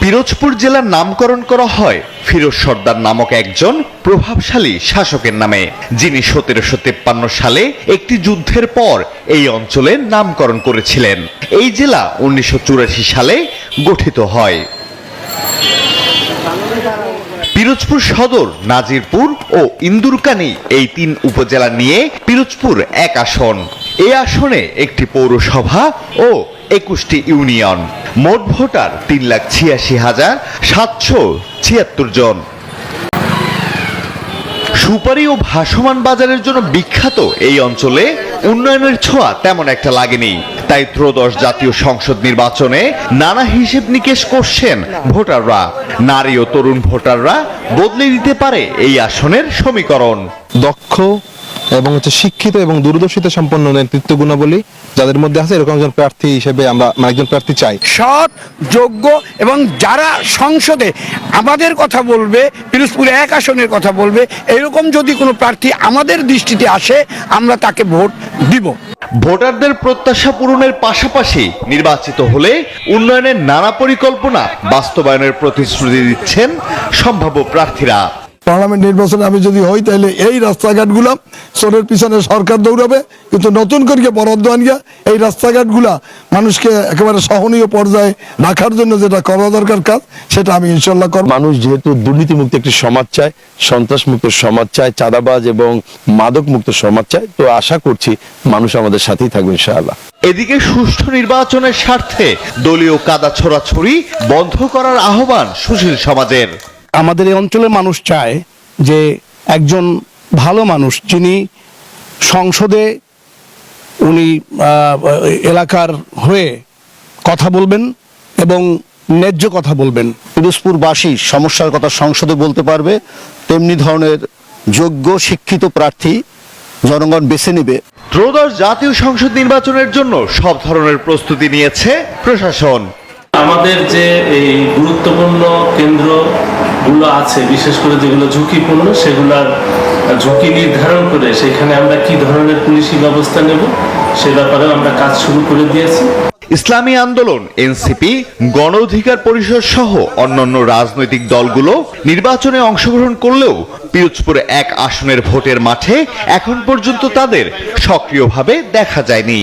পিরোজপুর জেলার নামকরণ করা হয় ফিরোজ সর্দার নামক একজন প্রভাবশালী শাসকের নামে, যিনি সতেরোশো তেপ্পান্ন সালে একটি যুদ্ধের পর এই অঞ্চলের নামকরণ করেছিলেন। এই জেলা উনিশশো চুরাশি সালে গঠিত হয়। পিরোজপুর সদর, নাজিরপুর ও ইন্দুরকানি এই তিন উপজেলা নিয়ে পিরোজপুর এক আসন। এই আসনে একটি পৌরসভা ও একুশটি ইউনিয়ন। মোট ভোটার তিন লাখ ছিয়াশি হাজার সাতশো ছিয়াত্তর জন। সুপারি ও ভাসমান বাজারের জন্য বিখ্যাত এই অঞ্চলে উন্নয়নের ছোঁয়া তেমন একটা লাগেনি। তাই ত্রয়োদশ জাতীয় সংসদ নির্বাচনে নানা হিসেব নিকেশ করছেন ভোটাররা। নারী ও তরুণ ভোটাররা বদলে দিতে পারে এই আসনের সমীকরণ। দক্ষ এবং হচ্ছে শিক্ষিত এবং দূরদর্শিতা সম্পন্ন নেতৃত্ব গুণাবলী যাদের মধ্যে আছে এরকম একজন প্রার্থী হিসেবে আমরা মানে একজন প্রার্থী চাই। সৎ যোগ্য এবং যারা সংসদে আমাদের কথা বলবে পিরোজপুরে এক আসনের কথা বলবে এরকম যদি কোনো প্রার্থী আমাদের দৃষ্টিতে আসে আমরা তাকে ভোট দিব। ভোটারদের প্রত্যাশা পূরণের পাশাপাশি নির্বাচিত হলে উন্নয়নের নানা পরিকল্পনা বাস্তবায়নের প্রতিশ্রুতি দিচ্ছেন সম্ভাব্য প্রার্থীরা। পার্লামেন্ট নির্বাচনে আমি যদি হই তাহলে এই রাস্তাঘাটগুলা চোরের পিছনে সরকার দৌড়াবে কিন্তু নতুন করে বরাদ্দ আনিয়া এই রাস্তাঘাটগুলা মানুষকে একেবারে সহনীয় পর্যায়ে রাখার জন্য যেটা করা দরকার কাজ সেটা আমি ইনশাল্লাহ করব। মানুষ যেহেতু দুর্নীতিমুক্ত একটি সমাজ চায় সন্ত্রাসমুক্ত সমাজ চায় চাঁদাবাজ এবং মাদক মুক্ত সমাজ চায় তো আশা করছি মানুষ আমাদের সাথেই থাকবে ইনশাআল্লাহ। এদিকে সুষ্ঠু নির্বাচনের স্বার্থে দলীয় কাদা ছোড়াছড়ি বন্ধ করার আহ্বান সুশীল সমাজের। আমাদের এই অঞ্চলের মানুষ চায় যে একজন ভালো মানুষ যিনি সংসদে উনি এলাকার হয়ে কথা বলবেন এবং ন্যায্য কথা বলবেন। পিরোজপুরবাসী সমস্যার কথা সংসদে বলতে পারবে তেমনি ধরনের যোগ্য শিক্ষিত প্রার্থী জনগণ বেছে নেবে। ত্রয়োদশ জাতীয় সংসদ নির্বাচনের জন্য সব ধরনের প্রস্তুতি নিয়েছে প্রশাসন। আমাদের যে এই গুরুত্বপূর্ণ কেন্দ্রগুলো আছে, বিশেষ করে যেগুলো ঝুঁকিপূর্ণ, সেগুলার ঝুঁকি নির্ধারণ করে সেখানে আমরা কি ধরনের পুলিশি ব্যবস্থা নেব, সে ব্যাপারে আমরা কাজ শুরু করে দিয়েছি। ইসলামী আন্দোলন, এনসিপি গণ অধিকার পরিষদ সহ অন্যান্য রাজনৈতিক দলগুলো নির্বাচনে অংশগ্রহণ করলেও পিরোজপুরে এক আসনের ভোটের মাঠে এখন পর্যন্ত তাদের সক্রিয়ভাবে দেখা যায়নি।